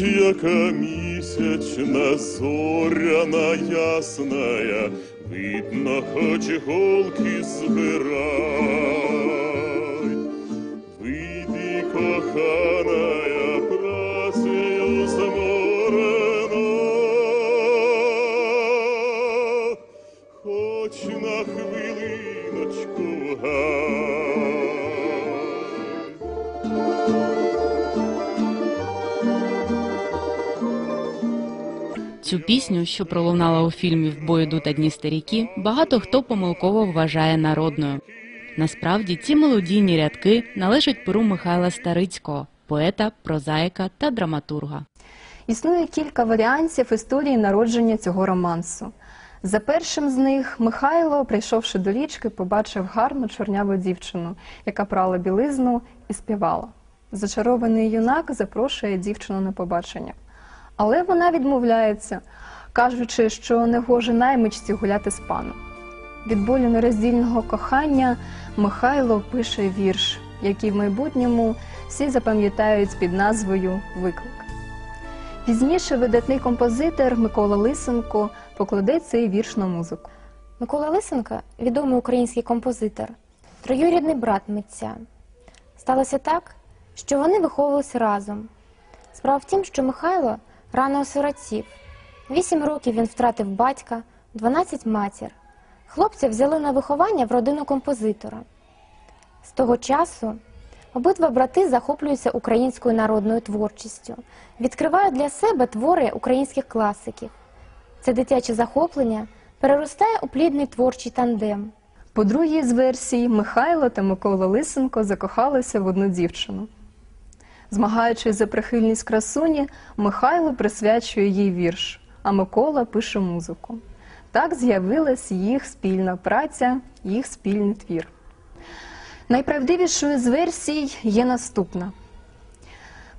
яка місячна зоряна ясная, видно, хоч голки збирай. Вийди, коханая, працею хоч на хвилиночку в Цю пісню, що пролунала у фільмі В йдуть одні старіки, багато хто помилково вважає народною. Насправді ці мелодійні рядки належать перу Михайла Старицького, поета, прозаїка та драматурга. Існує кілька варіантів історії народження цього романсу. За першим з них Михайло, прийшовши до річки, побачив гарну чорняву дівчину, яка прала білизну і співала. Зачарований юнак запрошує дівчину на побачення. Але вона відмовляється, кажучи, що не гоже наймичці гуляти з паном. Від болю нероздільного кохання Михайло пише вірш, який в майбутньому всі запам'ятають під назвою Виклик. Пізніше видатний композитор Микола Лисенко покладе цей вірш на музику. Микола Лисенко відомий український композитор, троюрідний брат митця. Сталося так, що вони виховувалися разом. Справа в тім, що Михайло рано осиротів. Вісім років він втратив батька, 12 матір. Хлопця взяли на виховання в родину композитора. З того часу обидва брати захоплюються українською народною творчістю, відкривають для себе твори українських класиків. Це дитяче захоплення переростає у плідний творчий тандем. По другій з версій Михайло та Микола Лисенко закохалися в одну дівчину. Змагаючись за прихильність красуні, Михайло присвячує їй вірш, а Микола пише музику. Так з'явилась їх спільна праця, їх спільний твір. Найправдивішою з версій є наступна.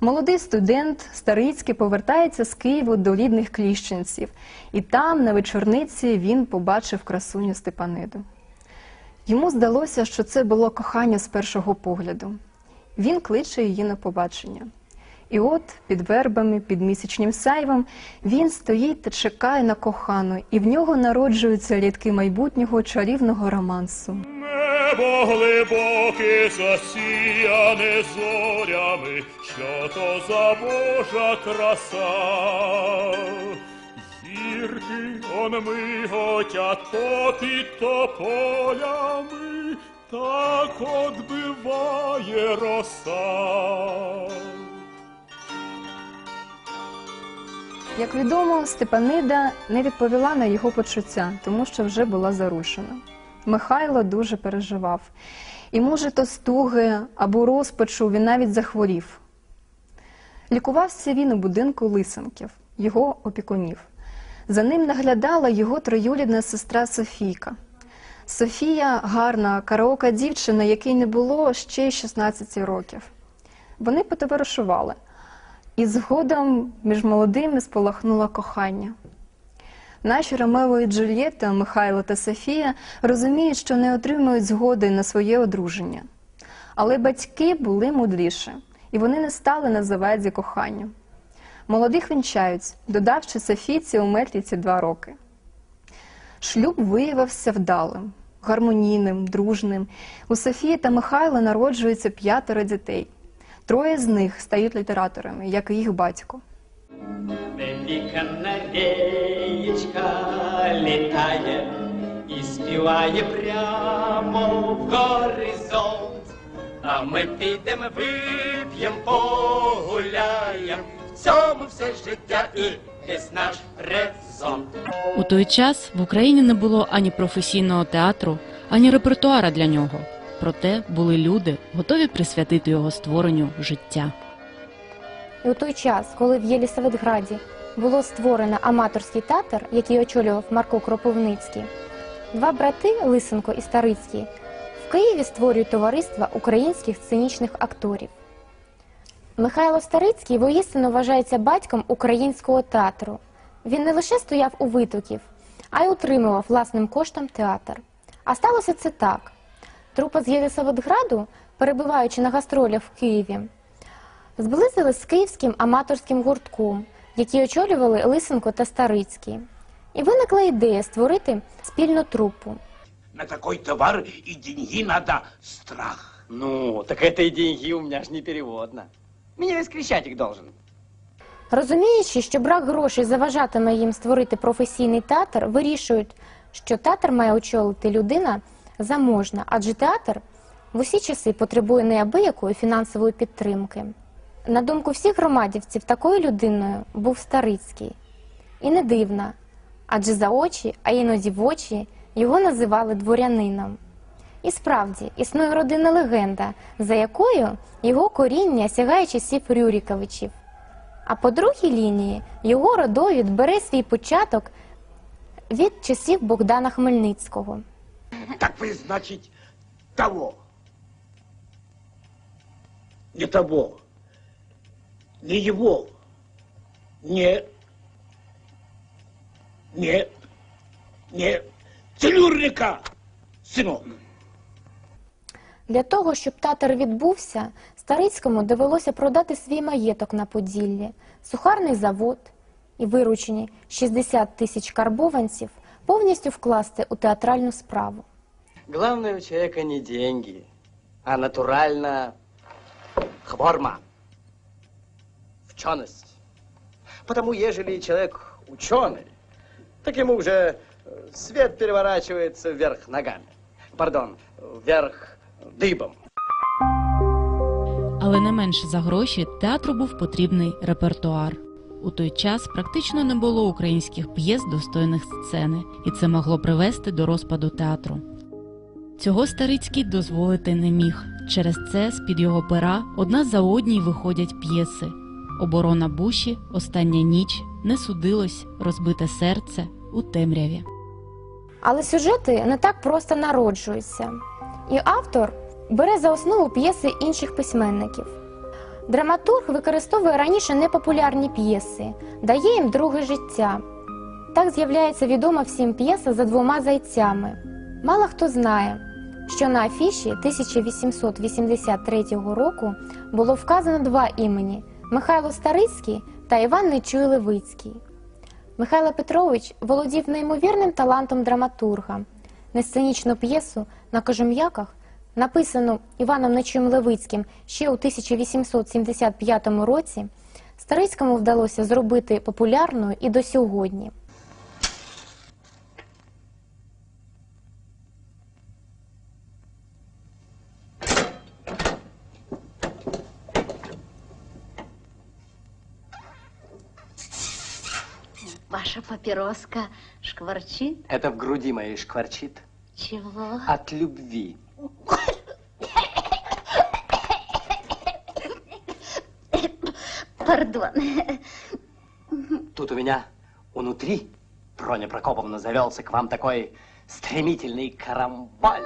Молодий студент Старицький повертається з Києву до рідних кліщенців, і там, на вечорниці, він побачив красуню Степаниду. Йому здалося, що це було кохання з першого погляду. Він кличе її на побачення. І от під вербами, під місячним сайвом він стоїть та чекає на кохану, і в нього народжуються рядки майбутнього чарівного романсу. Небо глибоке засіяне зорями, що то за Божа краса. Зірки он миготять попід тополями, так Як відомо, Степанида не відповіла на його почуття, тому що вже була зарушена. Михайло дуже переживав. І, може, то стуги або розпачу він навіть захворів. Лікувався він у будинку Лисенків, його опікунів. За ним наглядала його троюрідна сестра Софійка. Софія гарна, караока дівчина, якій не було ще 16 років. Вони потоваришували, і згодом між молодими спалахнуло кохання. Наші Ромео і Джульєтта, Михайло та Софія розуміють, що не отримують згоди на своє одруження. Але батьки були мудріші, і вони не стали на заваді коханню. Молодих вінчають, додавши Софійці у метріці два роки. Шлюб виявився вдалим, гармонійним, дружним. У Софії та Михайла народжується п'ятеро дітей. Троє з них стають літераторами, як і їх батько. Велика канареечка літає і співає прямо в горизонт. А ми підемо, вип'єм, погуляєм. В цьому все життя і весь наш резон. У той час в Україні не було ані професійного театру, ані репертуара для нього. Проте були люди, готові присвятити його створенню життя. І у той час, коли в Єлісаветграді було створено аматорський театр, який очолював Марко Кропивницький, два брати Лисенко і Старицький в Києві створюють товариство українських сценічних акторів. Михайло Старицький воістину вважається батьком українського театру. Він не лише стояв у витоків, а й утримував власним коштом театр. А сталося це так. Трупа з Єлісаветграду, перебуваючи на гастролях в Києві, зблизились з київським аматорським гуртком, які очолювали Лисенко та Старицький. І виникла ідея створити спільну трупу. На такой товар и деньги надо страх. Ну, так это и деньги у меня ж не переводно. Меня весь Крещатик должен. Розуміючи, що брак грошей заважатиме їм створити професійний театр, вирішують, що театр має очолити людина заможна, адже театр в усі часи потребує неабиякої фінансової підтримки. На думку всіх громадівців, такою людиною був Старицький. І не дивно, адже за очі, а іноді в очі, його називали дворянином. І справді існує родинна легенда, за якою його коріння сягає часів Рюріковичів. А по другій лінії його родовід бере свій початок від часів Богдана Хмельницького. Так вы, значит, того. Не того. Не его. Не. Не. Не. Целюрника, сынок. Для того, щоб театр відбувся, Старицькому довелося продати свій маєток на Поділлі, сухарний завод і виручені 60 тисяч карбованців повністю вкласти у театральну справу. Главное у человека не деньги, а натурально хворма, вченость. Потому, ежели человек ученый, так ему уже э, свет переворачивается вверх ногами. Пардон, вверх дыбом. Але не менше за гроші театру був потрібний репертуар. У той час практично не було українських п'єс достойних сцени, і це могло привести до розпаду театру. Цього Старицький дозволити не міг. Через це з-під його пера одна за одній виходять п'єси: Оборона Буші, Остання ніч, Не судилось, Розбите серце у темряві. Але сюжети не так просто народжуються. І автор бере за основу п'єси інших письменників. Драматург використовує раніше непопулярні п'єси, дає їм друге життя. Так з'являється відома всім п'єса за двома зайцями. Мало хто знає, що на афіші 1883 року було вказано два імені Михайло Старицький та Іван Нечуй Левицький. Михайло Петрович володів неймовірним талантом драматурга. Несценічну п'єсу на кожем'яках, написану Іваном Нечуєм Левицьким ще у 1875 році, Старицькому вдалося зробити популярною і до сьогодні. Ваша папироска шкварчит? Это в груди моей шкварчит Чего? от любви. Пардон. Тут у меня внутри, Проня Прокоповна, завелся к вам такой стремительный карамбаль.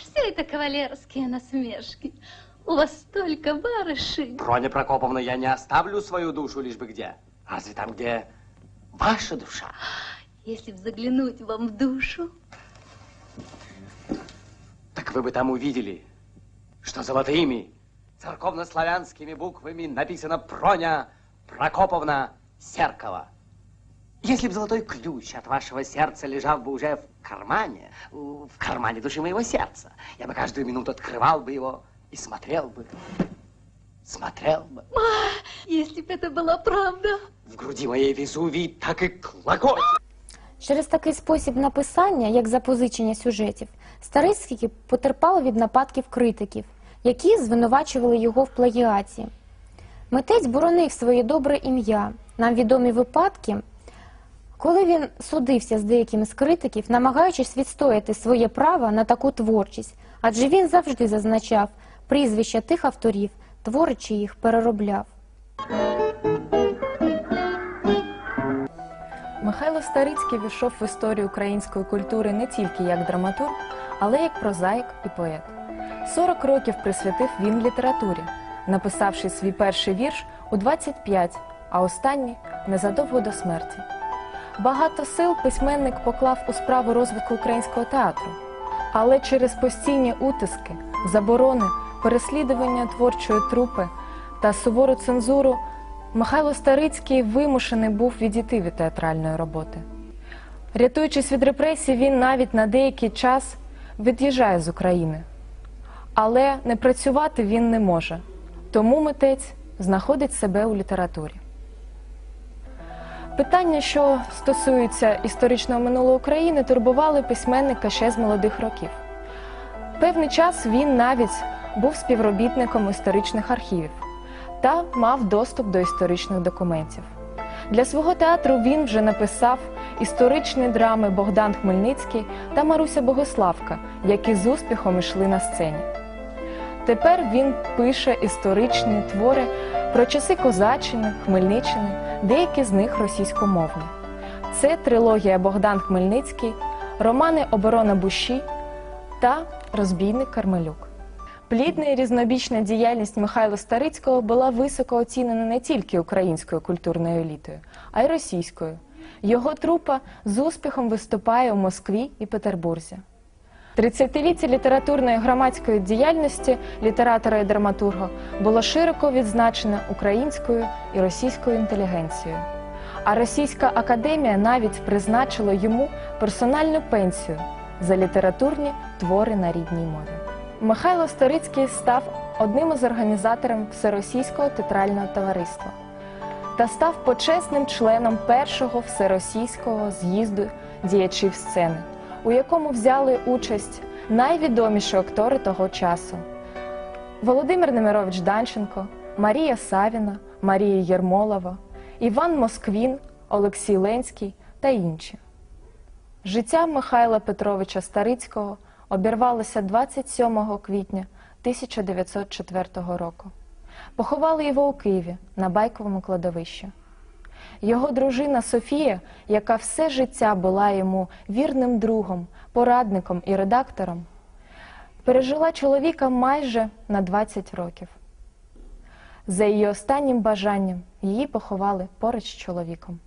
Все это кавалерские насмешки. У вас столько барышей. Проня Прокоповна, я не оставлю свою душу лишь бы где. Разве там, где ваша душа? Если б заглянуть вам в душу. Так вы бы там увидели, что золотыми церковнославянскими буквами написано Проня Прокоповна Серкова. Если бы золотой ключ от вашего сердца лежал бы уже в кармане, в кармане души моего сердца, я бы каждую минуту открывал бы его и смотрел бы, смотрел бы. Если бы это была правда. В груди моей Везувий так и клокочет. Через такий спосіб написання, як запозичення сюжетів, Старицький потерпав від нападків критиків, Які звинувачували його в плагіаті. Митець боронив своє добре ім'я. Нам відомі випадки, коли він судився з деякими з критиків, намагаючись відстояти своє право на таку творчість, адже він завжди зазначав прізвища тих авторів, творичи їх переробляв. Михайло Старицький війшов в історію української культури не тільки як драматург, але як прозаїк і поет. 40 років присвятив він літературі, написавши свій перший вірш у 25, а останній незадовго до смерті. Багато сил письменник поклав у справу розвитку українського театру, але через постійні утиски, заборони, переслідування творчої трупи та сувору цензуру Михайло Старицький вимушений був відійти від театральної роботи. Рятуючись від репресій, він навіть на деякий час від'їжджає з України. Але не працювати він не може, тому митець знаходить себе у літературі. Питання, що стосуються історичного минулого України, турбували письменника ще з молодих років. Певний час він навіть був співробітником історичних архівів та мав доступ до історичних документів. Для свого театру він вже написав історичні драми Богдан Хмельницький та Маруся Богославка, які з успіхом йшли на сцені. Тепер він пише історичні твори про часи Козаччини, Хмельниччини, деякі з них російськомовні. Це трилогія Богдан Хмельницький, романи Оборона Буші та Розбійник Кармелюк. Плідна і різнобічна діяльність Михайла Старицького була високо оцінена не тільки українською культурною елітою, а й російською. Його трупа з успіхом виступає у Москві і Петербурзі. 30-ліття літературної громадської діяльності літератора і драматурга було широко відзначено українською і російською інтелігенцією. А Російська академія навіть призначила йому персональну пенсію за літературні твори на рідній мові. Михайло Старицький став одним із організаторів Всеросійського театрального товариства та став почесним членом першого всеросійського з'їзду діячів сцени, у якому взяли участь найвідоміші актори того часу: Володимир Немирович Данченко, Марія Савіна, Марія Єрмолова, Іван Москвін, Олексій Ленський та інші. Життя Михайла Петровича Старицького обірвалося 27 квітня 1904 року. Поховали його у Києві на байковому кладовищі. Його дружина Софія, яка все життя була йому вірним другом, порадником і редактором, пережила чоловіка майже на 20 років. За її останнім бажанням її поховали поруч з чоловіком.